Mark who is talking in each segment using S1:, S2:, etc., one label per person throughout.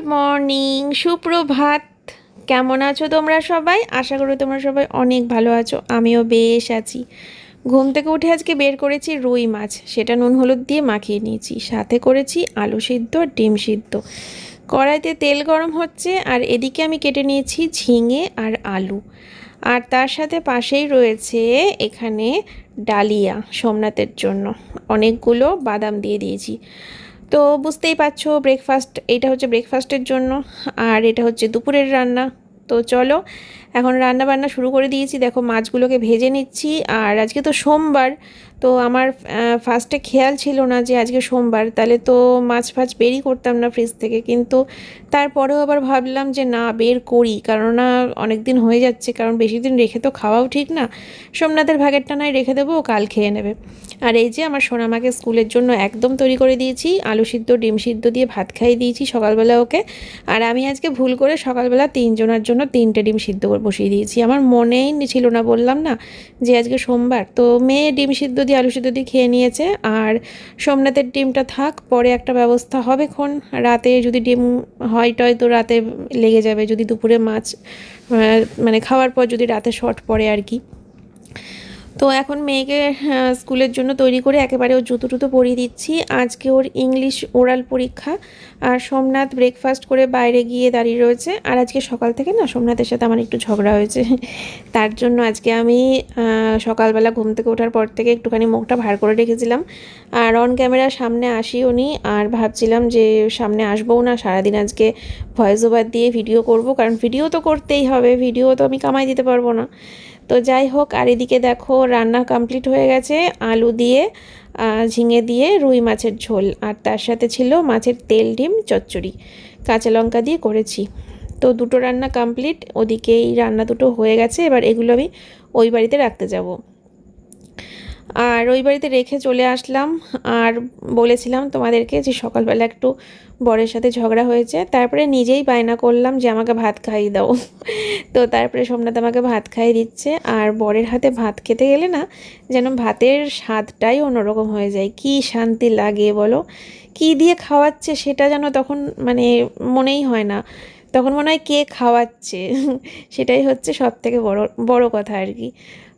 S1: Good morning সুপ্রভাত। কেমন আছো তোমরা সবাই? আশা করি তোমরা সবাই অনেক ভালো আছো, আমিও বেশ আছি। ঘুম থেকে উঠে আজকে বের করেছি রুই মাছ, সেটা নুন হলুদ দিয়ে মাখিয়ে নিয়েছি। সাথে করেছি আলু সিদ্ধ আর ডিম সিদ্ধ। কড়াইতে তেল গরম হচ্ছে, আর এদিকে আমি কেটে নিয়েছি ঝিঙে আর আলু। আর তার সাথে পাশেই রয়েছে এখানে ডালিয়া, সোমনাথের জন্য। অনেকগুলো বাদাম দিয়ে দিয়েছি। তো বুঝতেই পারছ ব্রেকফাস্ট এইটা হচ্ছে ব্রেকফাস্টের জন্য, আর এটা হচ্ছে দুপুরের রান্না। তো চলো, এখন রান্না বান্না শুরু করে দিয়েছি। দেখো, মাছগুলোকে ভেজে নিচ্ছি, আর আজকে তো সোমবার তো আমার ফার্স্টে খেয়াল ছিল না যে আজকে সোমবার, তাহলে তো মাছ ফাছ বেরই করতাম না ফ্রিজ থেকে। কিন্তু তারপরেও আবার ভাবলাম যে না, বের করি। কেননা অনেক দিন হয়ে যাচ্ছে, কারণ বেশি দিন রেখে তো খাওয়াও ঠিক না। সোমনাথের ভাগেরটা নয় রেখে দেবো, ও কাল খেয়ে নেবে। আর এই যে আমার সোনামাকে স্কুলের জন্য একদম তৈরি করে দিয়েছি, আলু সিদ্ধ, ডিম সিদ্ধ দিয়ে ভাত খাইয়ে দিয়েছি সকালবেলা ওকে। আর আমি আজকে ভুল করে সকালবেলা তিনজনের জন্য তিনটে ডিম সিদ্ধ বসিয়ে দিয়েছি। আমার মনেই ছিল না, বললাম না যে আজকে সোমবার। তো মেয়ে ডিম সিদ্ধ দিয়ে আলু সিদ্ধ দিয়ে খেয়ে নিয়েছে, আর সোমনাথের ডিমটা থাক, পরে একটা ব্যবস্থা হবে খন, রাতে যদি ডিম হয় টয় তো রাতে লেগে যাবে, যদি দুপুরে মাছ মানে খাওয়ার পর যদি রাতে শর্ট পড়ে আর কি। তো এখন মেয়েকে স্কুলের জন্য তৈরি করে একেবারে ওর জুতো টুতো পরিয়ে দিচ্ছি। আজকে ওর ইংলিশ ওরাল পরীক্ষা আর সোমনাথ ব্রেকফাস্ট করে বাইরে গিয়ে দাঁড়িয়ে রয়েছে। আর আজকে সকাল থেকে না সোমনাথের সাথে আমার একটু ঝগড়া হয়েছে। তার জন্য আজকে আমি সকালবেলা ঘুম থেকে ওঠার পর থেকে একটুখানি মুখটা ভার করে রেখেছিলাম। আর অন ক্যামেরার সামনে আসিও নি। আর ভাবছিলাম যে সামনে আসবও না। সারাদিন আজকে ভয়েস ওভার দিয়ে ভিডিও করব। কারণ ভিডিও তো করতেই হবে। ভিডিও তো আমি কামাই দিতে পারব না। তো যাই হোক, আর এদিকে দেখো রান্না কমপ্লিট হয়ে গেছে, আলু দিয়ে ঝিঙে দিয়ে রুই মাছের ঝোল, আর তার সাথে ছিল মাছের তেল, ডিম, চচ্চড়ি। কাঁচা লঙ্কা দিয়ে করেছি। তো দুটো রান্না কমপ্লিট ওদিকে এই রান্না দুটো হয়ে গেছে, এবার এগুলো আমি ওই বাড়িতে রাখতে যাব। আর ওই বাড়িতে রেখে চলে আসলাম আর বলেছিলাম তোমাদেরকে যে সকালবেলা একটু বরের সাথে ঝগড়া হয়েছে, তারপরে নিজেই বায়না করলাম যে আমাকে ভাত খাইয়ে দাও। তো তারপরে সোমনাথ আমাকে ভাত খাইয়ে দিচ্ছে আর বরের হাতে ভাত খেতে গেলে না যেন ভাতের স্বাদটাই অন্যরকম হয়ে যায়। কি শান্তি লাগে বলো? কি দিয়ে খাওয়াচ্ছে সেটা যেন তখন মানে মনেই হয় না। তখন মনে হয় কে খাওয়াচ্ছে? সেটাই হচ্ছে সব থেকে বড় বড় কথা আর কি।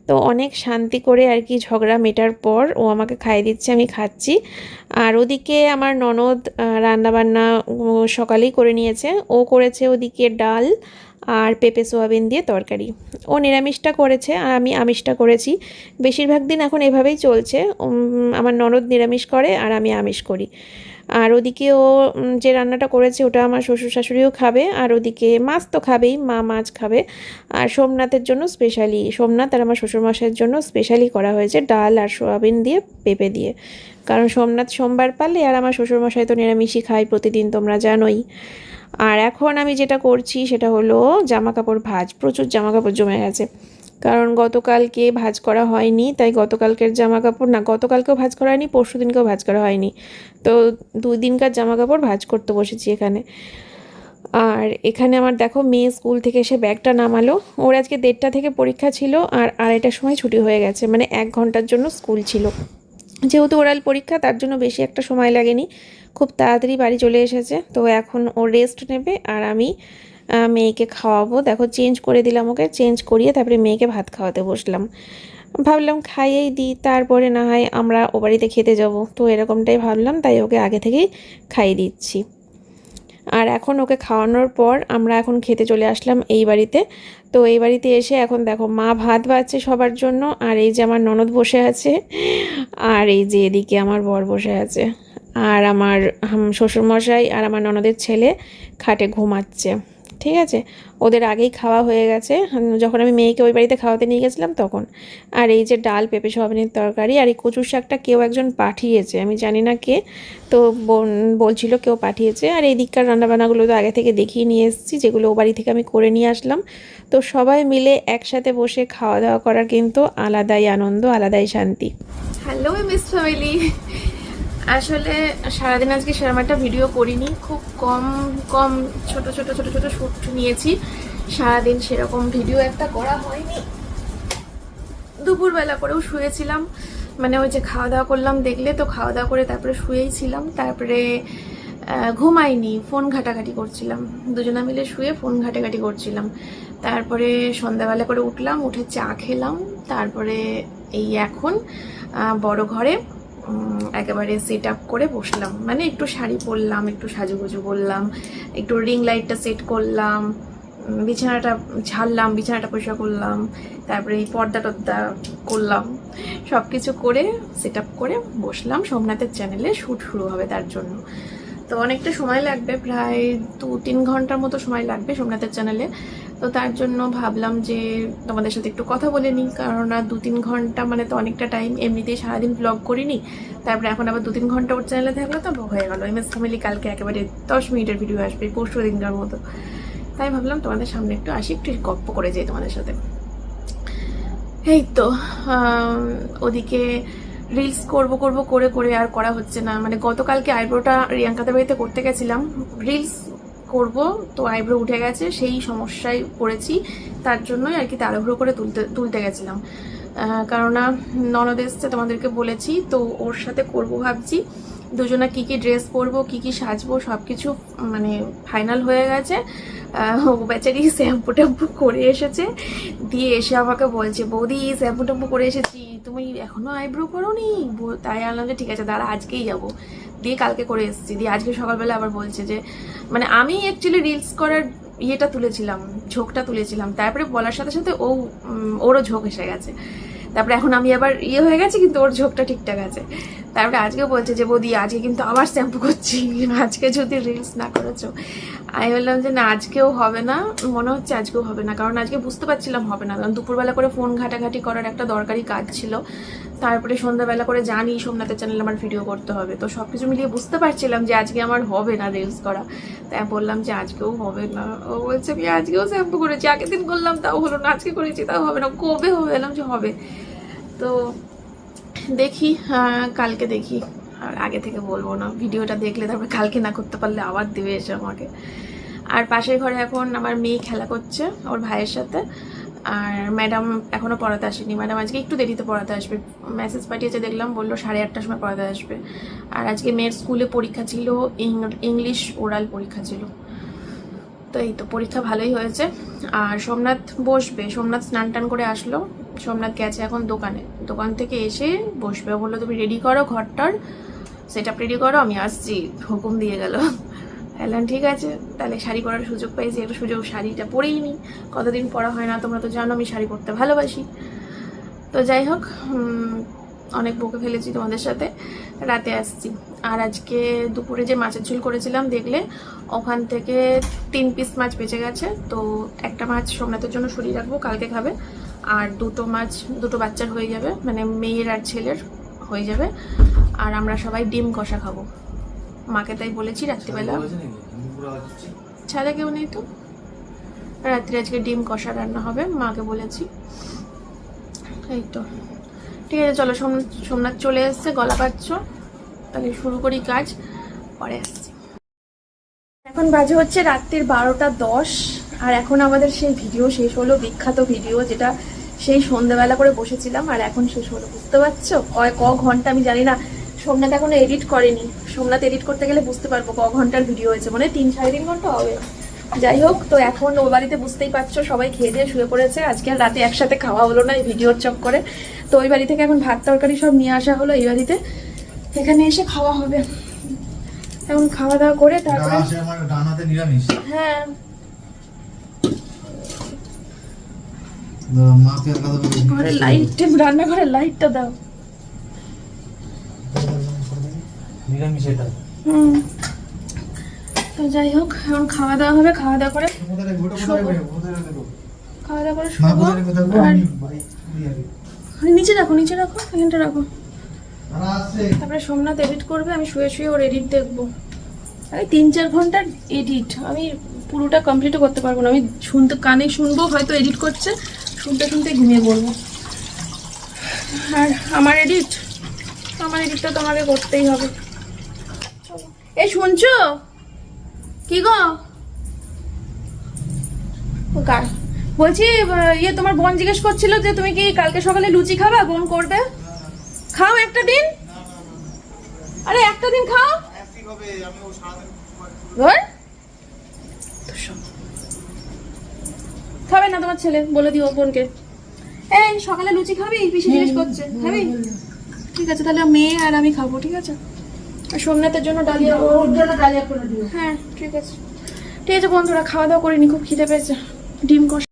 S1: তো অনেক শান্তি করে আর কি ঝগড়া মেটার পর ও আমাকে খাইয়ে দিচ্ছে, আমি খাচ্ছি। আর ওদিকে আমার ননদ রান্নাবান্না সকালেই করে নিয়েছে। ও করেছে ওদিকে ডাল আর পেঁপে, সোয়াবিন দিয়ে তরকারি। ও নিরামিষটা করেছে আর আমি আমিষটা করেছি। বেশিরভাগ দিন এখন এভাবেই চলছে। আমার ননদ নিরামিষ করে আর আমি আমিষ করি। আর ওদিকে ও যে রান্নাটা করেছে ওটা আমার শ্বশুর শাশুড়িও খাবে, আর ওদিকে মাছ তো খাবেই, মা মাছ খাবে। আর সোমনাথের জন্য স্পেশালি সোমনাথ আর আমার শ্বশুরমশাইয়ের জন্য স্পেশালি করা হয়েছে ডাল আর সোয়াবিন দিয়ে পেঁপে দিয়ে। কারণ সোমনাথ সোমবার পারলে আর আমার শ্বশুরমশাই তো নিরামিষই খায় প্রতিদিন, তোমরা জানোই। আর এখন আমি যেটা করছি সেটা হলো জামা কাপড় ভাজ, প্রচুর জামা কাপড় জমে গেছে। কারণ গতকালকে ভাজ করা হয়নি, তাই গতকালকের জামা কাপড় না, গতকালকেও ভাজ করা হয়নি পরশু দিনকেও ভাজ করা হয়নি। তো দুই দিনকার জামা কাপড় ভাজ করতে বসেছি এখানে। আর এখানে আমার দেখো মেয়ে স্কুল থেকে এসে ব্যাগটা নামালো। ওর আজকে দেড়টা থেকে পরীক্ষা ছিল আর আড়াইটার সময় ছুটি হয়ে গেছে মানে এক ঘণ্টার জন্য স্কুল ছিল। যেহেতু ওরাল পরীক্ষা, তার জন্য বেশি একটা সময় লাগেনি। খুব তাড়াতাড়ি বাড়ি চলে এসেছে, তো এখন ও রেস্ট নেবে আর আমি মেয়েকে খাওয়াবো। দেখো চেঞ্জ করে দিলাম ওকে চেঞ্জ করিয়ে তারপরে মেয়েকে ভাত খাওয়াতে বসলাম। ভাবলাম খাইয়েই দিই, তারপরে না হয় আমরা ও বাড়িতে খেতে যাব। তো এরকমটাই ভাবলাম, তাই ওকে আগে থেকেই খাইয়ে দিচ্ছি। আর এখন ওকে খাওয়ানোর পর আমরা এখন খেতে চলে আসলাম এই বাড়িতে। তো এই বাড়িতে এসে এখন দেখো, মা ভাত বাচ্ছে সবার জন্য, আর এই যে আমার ননদ বসে আছে, আর এই যে এদিকে আমার বর বসে আছে, আর আমার শ্বশুরমশাই আর আমার ননদের ছেলে খাটে ঘুমাচ্ছে। ঠিক আছে? ওদের আগেই খাওয়া হয়ে গেছে। যখন আমি মেয়েকে ওই বাড়িতে খাওয়াতে নিয়ে গেছিলাম তখন। আর এই যে ডাল, পেঁপে সোয়াবিনের তরকারি আর এই কচুর শাকটা কেউ একজন পাঠিয়েছে। আমি জানি না কে। তো বলছিল কেউ পাঠিয়েছে। আর এই দিককার রান্নাবান্নাগুলো তো আগে থেকে দেখিয়ে নিয়ে এসেছি, যেগুলো ও বাড়ি থেকে আমি করে নিয়ে আসলাম। তো সবাই মিলে একসাথে বসে খাওয়া দাওয়া করার কিন্তু আলাদাই আনন্দ, আলাদাই শান্তি। হ্যালো মিস ফ্যামিলি আসলে সারাদিন আজকে সেরকম একটা ভিডিও করিনি, খুব কম কম ছোট ছোট ছোট ছোট শ্যুট নিয়েছি। সারাদিন সেরকম ভিডিও একটা করা হয়নি। দুপুরবেলা করেও শুয়েছিলাম মানে ওই যে খাওয়া দাওয়া করলাম দেখলে তো খাওয়া দাওয়া করে তারপরে শুয়েই ছিলাম, তারপরে ঘুমাইনি, ফোন ঘাটাঘাটি করছিলাম। দুজনা মিলে শুয়ে ফোন ঘাটাঘাটি করছিলাম। তারপরে সন্ধ্যাবেলা করে উঠলাম, উঠে চা খেলাম, তারপরে এই এখন বড় ঘরে একেবারে সেট আপ করে বসলাম। মানে একটু শাড়ি পরলাম, একটু সাজুগুজু করলাম, একটু রিং লাইটটা সেট করলাম বিছানাটা ঝাড়লাম, বিছানাটা পরিষ্কার করলাম, তারপরে এই পর্দা টর্দা করলাম সব কিছু করে সেট আপ করে বসলাম। সোমনাথের চ্যানেলে শ্যুট শুরু হবে তার জন্য। তো অনেকটা সময় লাগবে, প্রায় দু তিন ঘণ্টার মতো সময় লাগবে সোমনাথের চ্যানেলে তো তার জন্য ভাবলাম যে তোমাদের সাথে একটু কথা বলে নিই কারণ আর দু তিন ঘণ্টা মানে তো অনেকটা টাইম এমনিতেই সারাদিন ব্লগ করিনি, তারপরে এখন আবার দু তিন ঘণ্টা ওর চ্যানেলে থাকল তো হয়ে গেল। এম এস ফ্যামিলি কালকে একেবারে দশ মিনিটের ভিডিও আসবে, পরশু দিনকার মতো। তাই ভাবলাম তোমাদের সামনে একটু আসি, একটু গপ্প করে যাই তোমাদের সাথে। এই তো ওদিকে রিলস করব করব করে করে আর করা হচ্ছে না। মানে গতকালকে আইব্রোটা রিয়াঙ্কাদের বাড়িতে করতে গেছিলাম। রিলস করব। তো আইব্রো উঠে গেছে, সেই সমস্যায় পড়েছি। তার জন্যই আর কি তাড়াহুড়ো করে তুলতে তুলতে গেছিলাম। কেননা ননদ এসছে তোমাদেরকে বলেছি, তো ওর সাথে করব ভাবছি। দুজনা কি কি ড্রেস পরবো, কি কি সাজবো সব কিছু মানে ফাইনাল হয়ে গেছে। ও বেচারি শ্যাম্পু ট্যাম্পু করে এসেছে। দিয়ে এসে আমাকে বলছে, বৌদি শ্যাম্পু ট্যাম্পু করে এসেছি। তুমি এখনও আইব্রো করো নি তাই আনলাম যে, ঠিক আছে, দাঁড়া, আজকেই যাব। দিয়ে কালকে করে এসেছি। দিয়ে আজকে সকালবেলা আবার বলছে যে মানে আমি অ্যাকচুয়ালি রিলস করার ইয়েটা তুলেছিলাম, ঝোঁকটা তুলেছিলাম। তারপরে বলার সাথে সাথে ও ওরও ঝোঁক এসে গেছে। তারপরে এখন আমি আবার ইয়ে হয়ে গেছি, কিন্তু ওর ঝোঁকটা ঠিকঠাক আছে। তারপরে আজকে বলছে যে, বৌদি, আজকে কিন্তু আবার শ্যাম্পু করছি। আজকে যদি রিলস না করেছ। আমি বললাম যে, না, আজকেও হবে না। মনে হচ্ছে আজকেও হবে না। কারণ আজকে বুঝতে পারছিলাম হবে না। কারণ দুপুরবেলা করে ফোন ঘাটাঘাটি করার একটা দরকারি কাজ ছিল। তারপরে সন্ধ্যাবেলা করে জানি সোমনাথের চ্যানেলে আমার ভিডিও করতে হবে। তো সব কিছু মিলিয়ে বুঝতে পারছিলাম যে, আজকে আমার হবে না রিলস করা। তাই বললাম যে, আজকেও হবে না। ও বলছে, আমি আজকেও শ্যাম্পু করেছি। আগের দিন করলাম, তাও হলো না। আজকে করেছি, তাও হবে না। কবে হবে? এলাম যে, হবে। তো দেখি আহ, কালকে দেখি। আর আগে থেকে বলব না ভিডিওটা দেখলে তারপরে কালকে না করতে পারলে আবার দেবে এসে আমাকে। আর পাশের ঘরে এখন আমার মেয়ে খেলা করছে ওর ভাইয়ের সাথে। আর ম্যাডাম এখনও পড়াতে আসেনি। ম্যাডাম আজকে একটু দেরিতে পড়াতে আসবে। মেসেজ পাঠিয়েছে দেখলাম বলল সাড়ে আটটার সময় পড়াতে আসবে। আর আজকে মেয়ের স্কুলে পরীক্ষা ছিল ইংলিশ ওরাল পরীক্ষা ছিল। তো এই তো পরীক্ষা ভালোই হয়েছে। আর সোমনাথ বসবে সোমনাথ স্নান টান করে আসলো। সোমনাথ গেছে এখন দোকানে। দোকান থেকে এসে বসবে। বলল, তুমি রেডি করো ঘরটার? সেট আপ রেডি করো, আমি আসছি। হুকুম দিয়ে গেল। হ্যাঁ ঠিক আছে। তাহলে শাড়ি পরার সুযোগ পাইছি একটা সুযোগ শাড়িটা পরেই নি। কতদিন পরা হয় না, তোমরা তো জানো, আমি শাড়ি পরতে ভালোবাসি। তো যাই হোক অনেক বকে ফেলেছি তোমাদের সাথে। রাতে আসছি। আর আজকে দুপুরে যে মাছের ঝোল করেছিলাম দেখলে ওখান থেকে তিন পিস মাছ বেঁচে গেছে। তো একটা মাছ সোমনাথের জন্য সরিয়ে রাখব কালকে খাবে। আর দুটো মাছ দুটো বাচ্চার হয়ে যাবে মানে মেয়ের আর ছেলের হয়ে যাবে। আর আমরা সবাই ডিম কষা খাব। মাকে তাই বলেছি রাত্রিবেলা। ছাদে কেউ নেই তো? রাত্রে আজকে ডিম কষা রান্না হবে মাকে বলেছি। এই তো। ঠিক আছে চলো সোমনাথ সোমনাথ চলে এসছে, গলা পাচ্ছ তাহলে শুরু করি কাজ, পরে আসছি। এখন বাজে হচ্ছে রাত্রির বারোটা দশ, আর এখন আমাদের সেই ভিডিও শেষ হলো, বিখ্যাত ভিডিও, যেটা সেই সন্ধ্যেবেলা করে বসেছিলাম, আর এখন শেষ হলো, বুঝতে পারছ? কয়, ক ঘণ্টা আমি জানি না, সোমনাথ এখনও এডিট করেনি। সোমনাথ এডিট করতে গেলে বুঝতে পারব ক ঘণ্টার ভিডিও হয়েছে মানে তিন সাড়ে তিন ঘণ্টা হবে। যাই হোক তো এখন ও বাড়িতে বুঝতেই পারছ সবাই খেয়ে দিয়ে শুয়ে পড়েছে। আজকে আর রাতে একসাথে খাওয়া হলো না এই ভিডিওর চক্করে তো ওই বাড়ি থেকে এখন ভাত তরকারি সব নিয়ে আসা হলো এই বাড়িতে। এখানে এসে খাওয়া হবে। এখন খাওয়া দাওয়া করে তারপরে হ্যাঁ। ঘরে লাইট রান্নাঘরের লাইটটা দাও। হুম। তো যাই হোক এখন খাওয়া দাওয়া হবে খাওয়া দাওয়া করে খাওয়া দাওয়া করে শোবো। আর। নিচে রাখো নিচে রাখো এখানটা রাখো। তারপরে সোমনাথ এডিট করবে আমি শুয়ে শুয়ে ওর এডিট দেখব। আরে তিন চার ঘণ্টার এডিট আমি পুরোটা কমপ্লিটও করতে পারব না। আমি শুনতে কানে শুনব হয়তো এডিট করছে শুনতে শুনতে ঘুমিয়ে পড়ব। আর আমার এডিট আমার এডিটটা তোমাকে করতেই হবে। এই শুনছো? বলছি ইয়ে তোমার বোন জিজ্ঞেস করছিল যে তুমি কি কালকে সকালে লুচি খাবা, বোন করবে? খাও একটা দিন। আরে, একটা দিন খাও। খাবে না তোমার ছেলে, বলে দিও বোনকে। এই, সকালে লুচি খাবি? পিসি জিজ্ঞেস করছে। খাবি? ঠিক আছে, তাহলে মেয়ে আর আমি খাব, ঠিক আছে? সোমনাথের জন্য ডালিয়া ওর জন্য ডালিয়া করে দিও। হ্যাঁ ঠিক আছে। ঠিক আছে বন্ধুরা খাওয়া দাওয়া করিনি খুব খিদে পেয়েছে। ডিম কষা।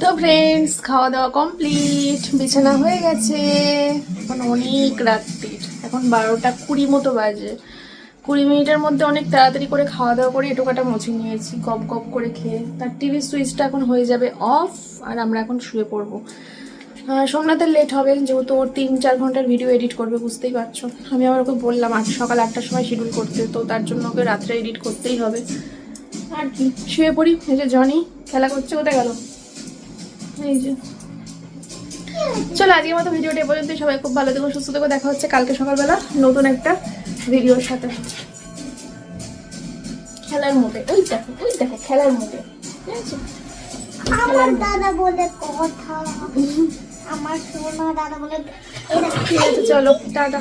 S1: তো ফ্রেন্ডস খাওয়া দাওয়া কমপ্লিট বিছানা হয়ে গেছে। এখন অনেক রাত্রির এখন বারোটা কুড়ি মতো বাজে। কুড়ি মিনিটের মধ্যে অনেক তাড়াতাড়ি করে খাওয়া দাওয়া করে এটুকাটা মুছে নিয়েছি গপ গপ করে খেয়ে। তার টিভির সুইচটা এখন হয়ে যাবে অফ আর আমরা এখন শুয়ে পড়ব। সোমনাথের লেট হবে যেহেতু ওর তিন চার ঘণ্টার ভিডিও এডিট করবে বুঝতেই পারছ। আমি আবার ওকে বললাম আজ সকাল আটটার সময় শিডিউল করতে তো তার জন্য ওকে রাত্রে এডিট করতেই হবে। আর কি? শুয়ে পড়ি এই যে জনি খেলা করছে কোথায় গেল? এই যে। চলো আজকের মতো ভিডিওটা এ পর্যন্তই। সবাই খুব ভালো থেকো সুস্থ থেকো দেখা হচ্ছে কালকে সকালবেলা নতুন একটা ভিডিওর সাথে। খেলার মোড়ে ওই দেখো ওই দেখো খেলার মোড়ে ঠিক আছে
S2: আমার দাদা বলে কথা। আমার সোনা দাদা বলে
S1: চলো টাটা।